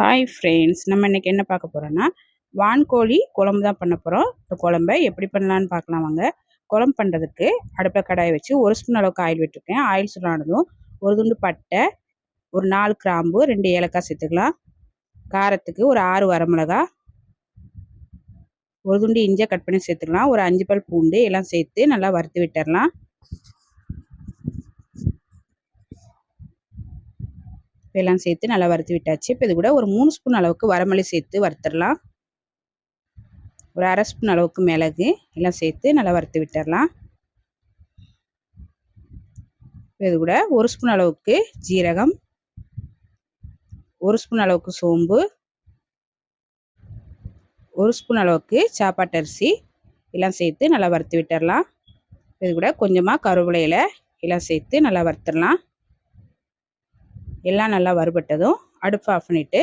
Hi friends நம்ம இன்றைக்கி என்ன பார்க்க போகிறோன்னா வான்கோழி குழம்பு தான் பண்ண போகிறோம் இந்த குழம்ப எப்படி பண்ணலான்னு பார்க்கலாம் வாங்க. குழம்பு பண்ணுறதுக்கு அடுப்பில் கடாயை வச்சு ஒரு ஸ்பூன் அளவுக்கு ஆயில் விட்டுருக்கேன். ஆயில் சுடானதும் ஒரு துண்டு பட்டை ஒரு நாலு கிராம்பு ரெண்டு ஏலக்காய் சேர்த்துக்கலாம். காரத்துக்கு ஒரு ஆறு வரமிளகா ஒரு துண்டு இஞ்சியை கட் பண்ணி சேர்த்துக்கலாம். ஒரு அஞ்சு பல் பூண்டு எல்லாம் சேர்த்து நல்லா வறுத்து விட்டுடலாம் எல்லாம் சேர்த்து நல்லா வறுத்து விட்டாச்சு. இப்போ இது கூட ஒரு மூணு ஸ்பூன் அளவுக்கு வரமல்லி சேர்த்து வறுத்துடலாம். ஒரு அரை ஸ்பூன் அளவுக்கு மிளகு எல்லாம் சேர்த்து நல்லா வறுத்து விட்டுடலாம். இது கூட ஒரு ஸ்பூன் அளவுக்கு ஜீரகம் ஒரு ஸ்பூன் அளவுக்கு சோம்பு ஒரு ஸ்பூன் அளவுக்கு சாப்பாட்டு அரிசி எல்லாம் சேர்த்து நல்லா வறுத்து விட்டுடலாம். இது கூட கொஞ்சமாக கருவேலையில் எல்லாம் சேர்த்து நல்லா வறுத்துடலாம். எல்லாம் நல்லா வறுபட்டதும் அடுப்பு ஆஃப் பண்ணிவிட்டு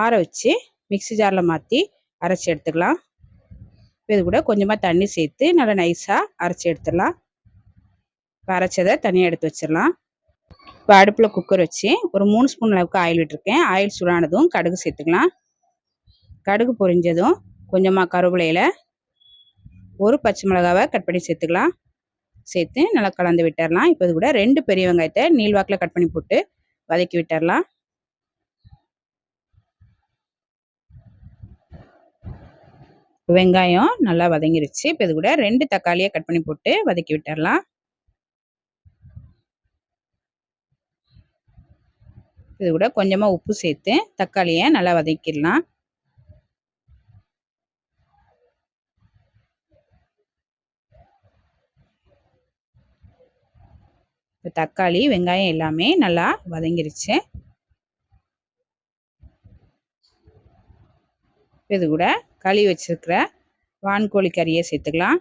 ஆற வச்சு மிக்சி ஜாரில் மாற்றி அரைச்சி எடுத்துக்கலாம். இது கூட கொஞ்சமாக தண்ணி சேர்த்து நல்லா நைஸாக அரைச்சி எடுத்துடலாம். இப்போ அரைச்சதை தனியாக எடுத்து வச்சிடலாம். இப்போ அடுப்பில் குக்கர் வச்சு ஒரு மூணு ஸ்பூன் அளவுக்கு ஆயில் விட்டுருக்கேன். ஆயில் சூடானதும் கடுகு சேர்த்துக்கலாம். கடுகு பொரிஞ்சதும் கொஞ்சமாக கருவேலையில் ஒரு பச்சை மிளகாவை கட் பண்ணி சேர்த்துக்கலாம். சேர்த்து நல்லா கலந்து விட்டுடலாம். இப்போ இது கூட ரெண்டு பெரிய வெங்காயத்தை நீள்வாக்கில் கட் பண்ணி போட்டு வதக்கி விட்டுடலாம் வெங்காயம் நல்லா வதங்கிருச்சு. இப்போ இது கூட ரெண்டு தக்காளியை கட் பண்ணி போட்டு வதக்கி விட்டுடலாம் இது கூட கொஞ்சமாக உப்பு சேர்த்து தக்காளியை நல்லா வதக்கிடலாம். இப்போ தக்காளி வெங்காயம் எல்லாமே நல்லா வதங்கிருச்சு. இது கூட களி வச்சுருக்கிற வான்கோழி கறியை சேர்த்துக்கலாம்.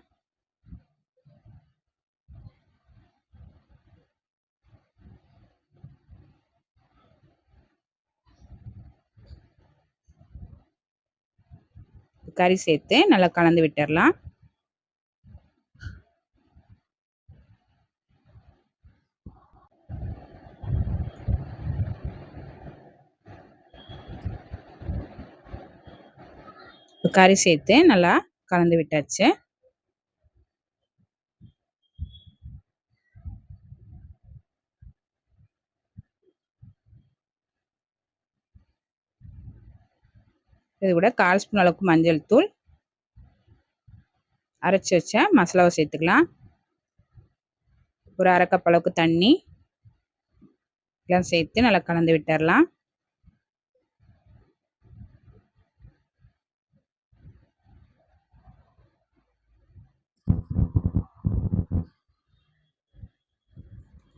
கறி சேர்த்து நல்லா கலந்து விட்டுடலாம். கறி சேர்த்து நல்லா கலந்து விட்டாச்சு. இது கூட கால் ஸ்பூன் அளவுக்கு மஞ்சள் தூள். அரைச்சி வச்ச மசாலாவை சேர்த்துக்கலாம். ஒரு அரை அளவுக்கு தண்ணி. எல்லாம் சேர்த்து நல்லா கலந்து விட்டுடலாம்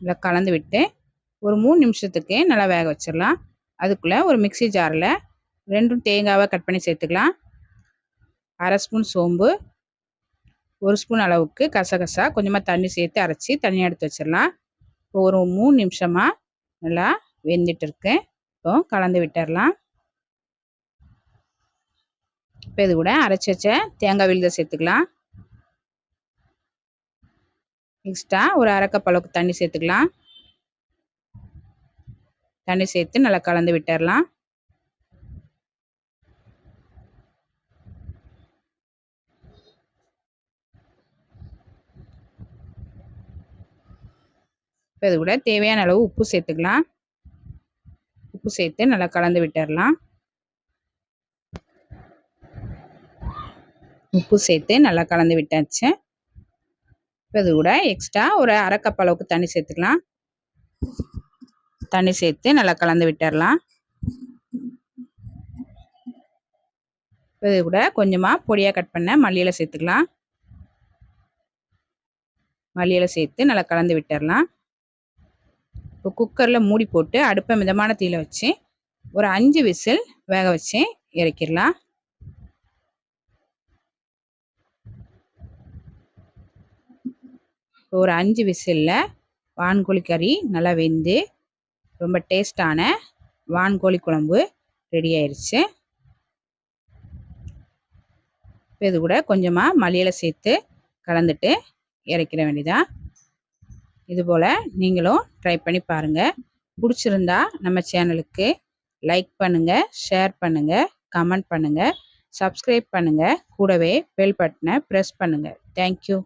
நல்லா கலந்து விட்டு ஒரு மூணு நிமிஷத்துக்கு நல்லா வேக வச்சிடலாம். அதுக்குள்ளே ஒரு மிக்சி ஜாரில் ரெண்டும் தேங்காவை கட் பண்ணி சேர்த்துக்கலாம். அரை ஸ்பூன் சோம்பு ஒரு ஸ்பூன் அளவுக்கு கசகசா கொஞ்சமாக தண்ணி சேர்த்து அரைச்சி தனியாக எடுத்து வச்சிடலாம். இப்போ ஒரு மூணு நிமிஷமாக நல்லா வெந்துட்டு இருக்கு. இப்போ கலந்து விட்டுடலாம். இப்போ இது கூட அரைச்சி வச்ச தேங்காய் விழுத சேர்த்துக்கலாம். எக்ஸ்ட்ரா ஒரு அரைக்கப் அளவுக்கு தண்ணி சேர்த்துக்கலாம். தண்ணி சேர்த்து நல்லா கலந்து விட்டுடலாம் இப்போ இது கூட தேவையான அளவு உப்பு சேர்த்துக்கலாம். உப்பு சேர்த்து நல்லா கலந்து விட்டுடலாம் உப்பு சேர்த்து நல்லா கலந்து விட்டாச்சு. இப்போ இது கூட எக்ஸ்ட்ரா ஒரு அரை கப் அளவுக்கு தண்ணி சேர்த்துக்கலாம். தண்ணி சேர்த்து நல்லா கலந்து விட்டுடலாம் இது கூட கொஞ்சமாக பொடியாக கட் பண்ண மல்லியில் சேர்த்துக்கலாம். மல்லியில் சேர்த்து நல்லா கலந்து விட்டுடலாம் இப்போ குக்கரில் மூடி போட்டு அடுப்பை மிதமான தீயில் வச்சு ஒரு அஞ்சு விசில் வேக வச்சு இறக்கிடலாம். ஒரு அஞ்சு விசிலில் வான்கோழி கறி நல்லா வெந்து ரொம்ப டேஸ்டான வான்கோழி குழம்பு ரெடி ஆயிடுச்சு இது கூட கொஞ்சமாக மல்லியில் சேர்த்து கலந்துட்டு இறக்கிட வேண்டியதான் இதுபோல் நீங்களும் ட்ரை பண்ணி பாருங்கள் பிடிச்சிருந்தா நம்ம சேனலுக்கு லைக் பண்ணுங்கள் ஷேர் பண்ணுங்கள் கமெண்ட் பண்ணுங்கள் சப்ஸ்கிரைப் பண்ணுங்கள் கூடவே பெல் பட்டனை ப்ரெஸ் பண்ணுங்கள் தேங்க்யூ.